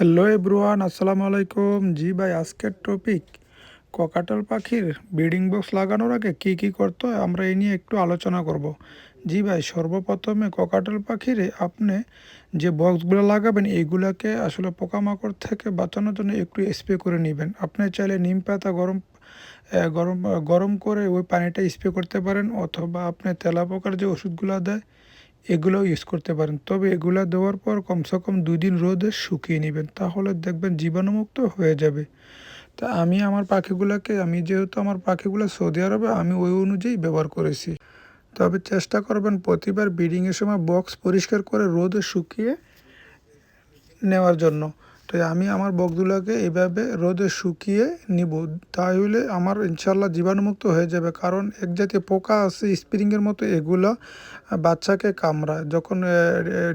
Hello এব্রুয়ান আসসালামু আলাইকুম। জি ভাই, আজকের টপিক ককাটাল পাখির ব্রিডিং বক্স লাগানোর আগে কি কি করতে হয় আমরা এই নিয়ে একটু আলোচনা করব। জি ভাই, সর্বপ্রথমে ককাটাল পাখির আপনি যে বক্সগুলো লাগাবেন এইগুলাকে আসলে পোকামাকড় থেকে বাঁচানোর জন্য একটু স্প্রে করে নেবেন। আপনি চাইলে নিম পাতা গরম গরম গরম করে ওই পানিটা স্প্রে করতে পারেন, অথবা আপনি তেলাপোকার যে ওষুধগুলো দেয় এগুলোও ইউজ করতে পারেন। তবে এগুলো দেওয়ার পর কমসে কম দিন রোদে শুকিয়ে নেবেন, তাহলে দেখবেন জীবাণুমুক্ত হয়ে যাবে। তা আমি আমার পাখিগুলোকে, আমি যেহেতু আমার পাখিগুলো সৌদি আরবে, আমি ওই অনুযায়ী ব্যবহার করেছি। তবে চেষ্টা করবেন প্রতিবার ব্রিডিংয়ের সময় বক্স পরিষ্কার করে রোদে শুকিয়ে নেওয়ার জন্য। তো আমি আমার বকগুলোকে এভাবে রোদে শুকিয়ে নিব। তাহলে আমার ইনশাল্লাহ জীবাণুমুক্ত হয়ে যাবে। কারণ এক জাতীয় পোকা আছে স্প্রিংয়ের মতো এগুলো বাচ্চাকে কামড়ায়। যখন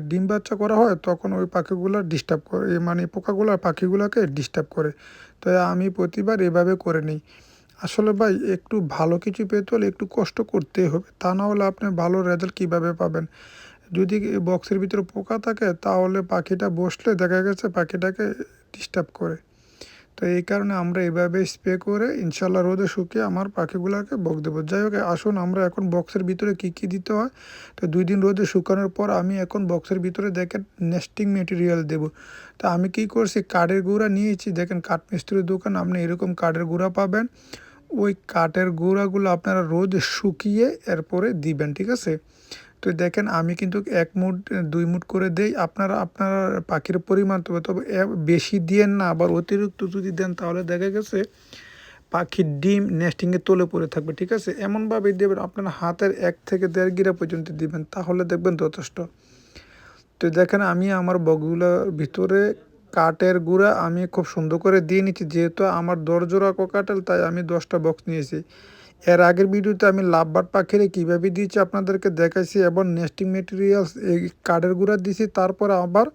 ডিম বাচ্চা করা হয়, তখন ওই পাখিগুলো ডিস্টার্ব করে মানে পোকাগুলো পাখিগুলোকে ডিস্টার্ব করে। তো আমি প্রতিবার এভাবে করে নিই। আসলে ভাই, একটু ভালো কিছু পেতে হলে একটু কষ্ট করতেই হবে। তা না হলে আপনি ভালো রেজাল্ট কীভাবে পাবেন? যদি বক্সের ভিতরে পোকা থাকে, তাহলে পাখিটা বসলে দেখা গেছে পাখিটাকে ডিস্টার্ব করে। তো এই কারণে আমরা এভাবে স্প্রে করে ইনশাল্লাহ রোদে শুকিয়ে আমার পাখিগুলোকে বক দেবো। যাই হোক, আসুন আমরা এখন বক্সের ভিতরে কি কি দিতে হয়। তো দুই দিন রোদে শুকানোর পর আমি এখন বক্সের ভিতরে দেখেন নেস্টিং মেটেরিয়াল দেব। তো আমি কি করছি, কাঠের গুঁড়া নিয়েছি। দেখেন কাঠ মিস্ত্রির দোকান, আপনি এরকম কাঠের গুঁড়া পাবেন। ওই কাঠের গুঁড়াগুলো আপনারা রোদে শুকিয়ে এরপরে দিবেন, ঠিক আছে? তো দেখেন, আমি কিন্তু এক মুঠ, দুই মুঠ করে দেই। আপনারা, আপনার পাখির পরিমাণ তবে তবে বেশি দিয়েন না, আবার অতিরিক্ত যদি দেন, তাহলে দেখা গেছে পাখির ডিম নেস্টিংয়ে তোলে পড়ে থাকবে, ঠিক আছে? এমনভাবে দেবেন, আপনার হাতের এক থেকে দেড় গিরা পর্যন্ত দিবেন, তাহলে দেখবেন যথেষ্ট। তো দেখেন, আমি আমার বগগুলোর ভিতরে কাঠের গুঁড়া আমি খুব সুন্দর করে দিয়ে নিচ্ছি, যেহেতু আমার দশ জোড়া তাই আমি দশটা বক্স নিয়েছি। এর আগের ভিডিওতে আমি লাভবার পাখিরে কীভাবে দিয়েছি আপনাদেরকে দেখাইছি এবং নেস্টিং মেটেরিয়ালস এই কাঠের গুঁড়া দিয়েছি, তারপর আবার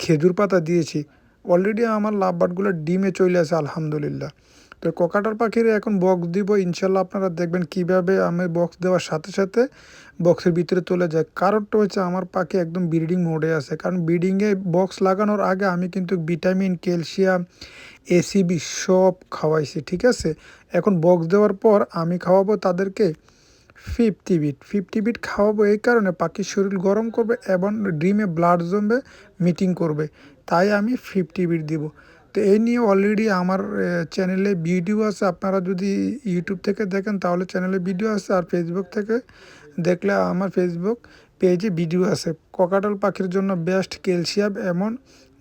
খেজুর পাতা দিয়েছি। অলরেডি আমার লাভবারগুলো ডিমে চলে আসে, আলহামদুলিল্লাহ। তো কোকাটার পাখির এখন বক্স দিব, ইনশাল্লাহ আপনারা দেখবেন কীভাবে আমি বক্স দেওয়ার সাথে সাথে বক্সের ভিতরে চলে যায়। কারণটা হচ্ছে আমার পাখি একদম ব্রিডিং মোডে আছে। কারণ ব্রিডিংয়ে বক্স লাগানোর আগে আমি কিন্তু ভিটামিন, ক্যালসিয়াম এসিবি সব খাওয়াইছি, ঠিক আছে? এখন বক্স দেওয়ার পর আমি খাওয়াবো তাদেরকে ফিফটি বিট। ফিফটি বিট খাওয়াবো এই কারণে পাখির শরীর গরম করবে এবং ড্রিমে ব্লাড জমবে, মিটিং করবে। তাই আমি ফিফটি বিট দিব। তো এই নিয়ে অলরেডি আমার চ্যানেলে ভিডিও আছে। আপনারা যদি ইউটিউব থেকে দেখেন, তাহলে চ্যানেলে ভিডিও আছে। আর ফেসবুক থেকে দেখলে আমার ফেসবুক পেজে ভিডিও আছে। ককাটাল পাখির জন্য বেস্ট ক্যালসিয়াম এমন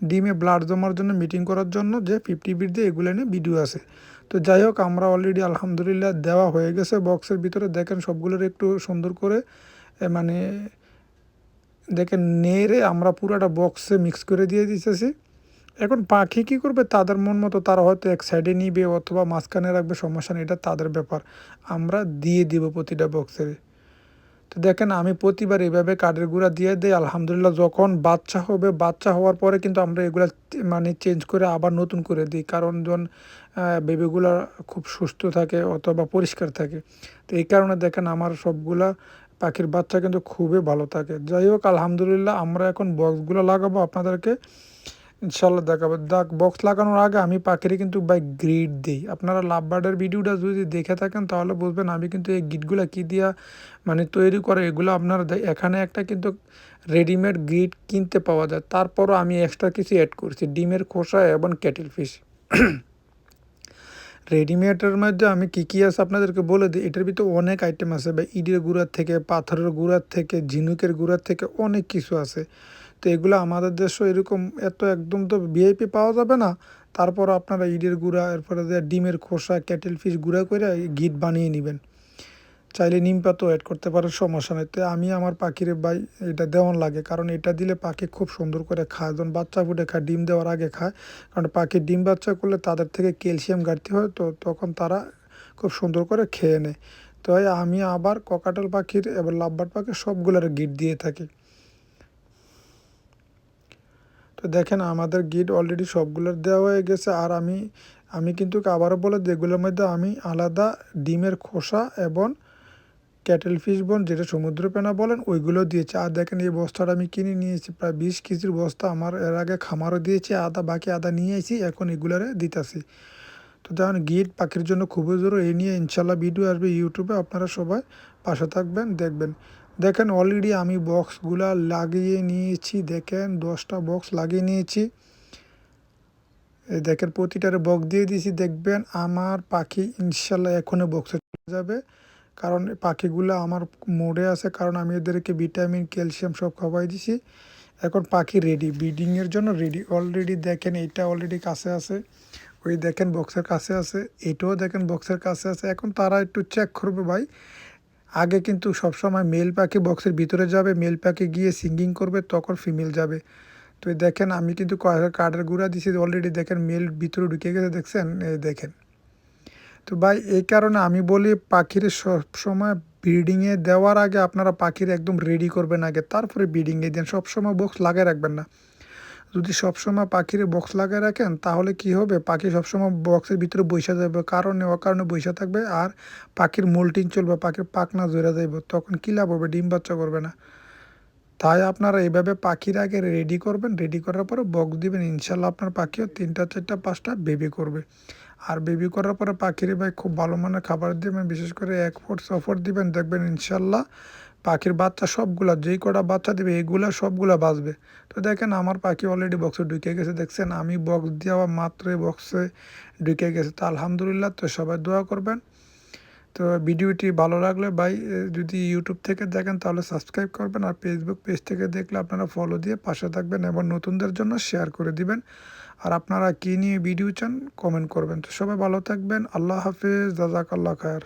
ডিমে ব্লাড জমার জন্য মিটিং করার জন্য যে ফিফটি বিট দিয়ে এগুলো নিয়ে ভিডিও আছে। তো যাই হোক, আমরা অলরেডি আলহামদুলিল্লাহ দেওয়া হয়ে গেছে। বক্সের ভিতরে দেখেন, সবগুলোর একটু সুন্দর করে মানে দেখেন, নেড়ে আমরা পুরোটা বক্সে মিক্স করে দিয়ে দিতেছি। এখন পাখি কী করবে? তাদের মন মতো তারা হয়তো এক সাইডে নিবে অথবা মাঝখানে রাখবে, সমস্যা নেই, এটা তাদের ব্যাপার। আমরা দিয়ে দিব প্রতিটা বক্সের তো দেখেন, আমি প্রতিবার এইভাবে কাঠের গুঁড়া দিয়ে দিই, আলহামদুলিল্লাহ যখন বাচ্চা হবে, বাচ্চা হওয়ার পরে কিন্তু আমরা এগুলা মানে চেঞ্জ করে আবার নতুন করে দিই। কারণ যখন বেবিগুলো খুব সুস্থ থাকে অথবা পরিষ্কার থাকে, তো এই কারণে দেখেন আমার সবগুলা পাখির বাচ্চা কিন্তু খুবই ভালো থাকে। যাই হোক, আলহামদুলিল্লাহ আমরা এখন বক্সগুলো লাগাবো আপনাদেরকে। ইনশাল্লাহ দেখাবো। দেখ বক্স লাগানোর আগে আমি পাখিরে কিন্তু বাই গ্রিড দিই। আপনারা লাভ বার্ডের ভিডিওটা যদি দেখে থাকেন, তাহলে বুঝবেন আমি কিন্তু এই গিটগুলো কী দিয়া মানে তৈরি করে, এগুলো আপনারা এখানে একটা কিন্তু রেডিমেড গ্রিড কিনতে পাওয়া যায়। তারপরও আমি এক্সট্রা কিছু অ্যাড করছি, ডিমের খোসা এবং ক্যাটেল ফিশ রেডিমেডের মধ্যে আমি কী কী আছে আপনাদেরকে বলে দিই, এটার ভিতরে অনেক আইটেম আছে বা ইটের গুঁড়ার থেকে, পাথরের গুঁড়ার থেকে, ঝিনুকের গুঁড়ার থেকে অনেক কিছু আছে। তো এগুলো আমাদের দেশে এরকম এত একদম তো ভিআইপি পাওয়া যাবে না। তারপর আপনারা ইটের গুঁড়া, এরপরে ডিমের খোসা ক্যাটেল ফিশ গুঁড়া করে গিট বানিয়ে নেবেন। চাইলে নিম পাতাও অ্যাড করতে পারেন, সমস্যা নেই। তো আমি আমার পাখির ভাই এটা দেওয়ান লাগে, কারণ এটা দিলে পাখি খুব সুন্দর করে খায়। যখন বাচ্চা ফুটে খায়, ডিম দেওয়ার আগে খায়। কারণ পাখি ডিম বাচ্চা করলে তাদের থেকে ক্যালসিয়াম ঘাটতি হয়, তো তখন তারা খুব সুন্দর করে খেয়ে নেয়। তো আমি আবার ককাটেল পাখির এবার লাভবাট পাখির সবগুলোর গিট দিয়ে থাকি। তো দেখেন, আমাদের গিট অলরেডি সবগুলোর দেওয়া হয়ে গেছে। আর আমি আমি কিন্তু আবারও বলে যেগুলোর মধ্যে আমি আলাদা ডিমের খোসা এবং ক্যাটেল ফিশ বোন যেটা সমুদ্র পেনা বলেন, ওইগুলো দিয়েছে। আর দেখেন, এই বস্তাটা আমি কিনে নিয়েছি। প্রায় বিশ কেজির বস্তা আমার, এর আগে খামারও দিয়েছে, আদা, বাকি আদা নিয়ে এসেছি এখন এগুলারে দিতেছি। তো যেমন গিট পাখির জন্য খুবই জরুরি এই নিয়ে ইনশাল্লাহ ভিডিও আসবে ইউটিউবে আপনারা সবাই পাশে থাকবেন, দেখবেন। দেখেন অলরেডি আমি বক্সগুলা লাগিয়ে নিয়েছি, দেখেন দশটা বক্স লাগিয়ে নিয়েছি। দেখেন প্রতিটারে বক্স দিয়ে দিয়েছি, দেখবেন আমার পাখি ইনশাল্লাহ এখনও বক্সে চলে যাবে। কারণ পাখিগুলো আমার মোড়ে আছে, কারণ আমি এদেরকে ভিটামিন ক্যালসিয়াম সব খাওয়াই দিছি এখন পাখি রেডি ব্রিডিংয়ের জন্য রেডি অলরেডি দেখেন এটা অলরেডি কাছে আছে। ওই দেখেন বক্সের কাছে আছে, এটাও দেখেন বক্সের কাছে আছে। এখন তারা একটু চেক করবে ভাই আগে কিন্তু সবসময় মেল পাখি বক্সের ভিতরে যাবে মেল পাখি গিয়ে সিঙ্গিং করবে, তখন ফিমেল যাবে। তো দেখেন, আমি কিন্তু কার্ডের গুঁড়া দিছি অলরেডি দেখেন মেল ভিতরে ঢুকে গেছে, দেখছেন? দেখেন। তো ভাই, এই কারণে আমি বলি, পাখির সবসময় ব্রিডিংয়ে দেওয়ার আগে আপনারা পাখির একদম রেডি করবেন আগে। তারপরে ব্রিডিংয়ে দেন। সবসময় বক্স লাগিয়ে রাখবেন না। যদি সবসময় পাখির বক্স লাগিয়ে রাখেন, তাহলে কি হবে? পাখি সবসময় বক্সের ভিতরে বৈশা যাবে কারণে, অকারণে বৈশা থাকবে আর পাখির মোল্টিং চলবে, পাখির পাখনা জোরে যাইব। তখন কী লাভ হবে? ডিম বাচ্চা করবে না। তাই আপনারা এইভাবে পাখির আগে রেডি করবেন। রেডি করার পরে বক্স দিবেন। ইনশাল্লাহ আপনার পাখিও তিনটা, চারটা, পাঁচটা বেবি করবে। আর বেবি করার পরে পাখির ভাই খুব ভালো মানের খাবার দেবেন। বিশেষ করে এক ফুট সফর দিবেন। দেখবেন ইনশাল্লাহ পাখির বাচ্চা সবগুলা, যেই কটা বাচ্চা দেবে এইগুলা সবগুলা বাঁচবে। তো দেখেন, আমার পাখি অলরেডি বক্সে ঢুকে গেছে, দেখছেন? আমি বক্স দেওয়া মাত্রই বক্সে ঢুকে গেছে। তো আলহামদুলিল্লাহ, তো সবাই দোয়া করবেন। তো ভিডিওটি ভালো লাগলে ভাই যদি ইউটিউব থেকে দেখেন, তাহলে সাবস্ক্রাইব করবেন আর ফেসবুক পেজ থেকে দেখলে আপনারা ফলো দিয়ে পাশে থাকবেন এবং নতুনদের জন্য শেয়ার করে দিবেন। আর আপনারা কী নিয়ে ভিডিও চান কমেন্ট করবেন। তো সবাই ভালো থাকবেন। আল্লাহ হাফিজ জাজাকাল্লা খায়ের।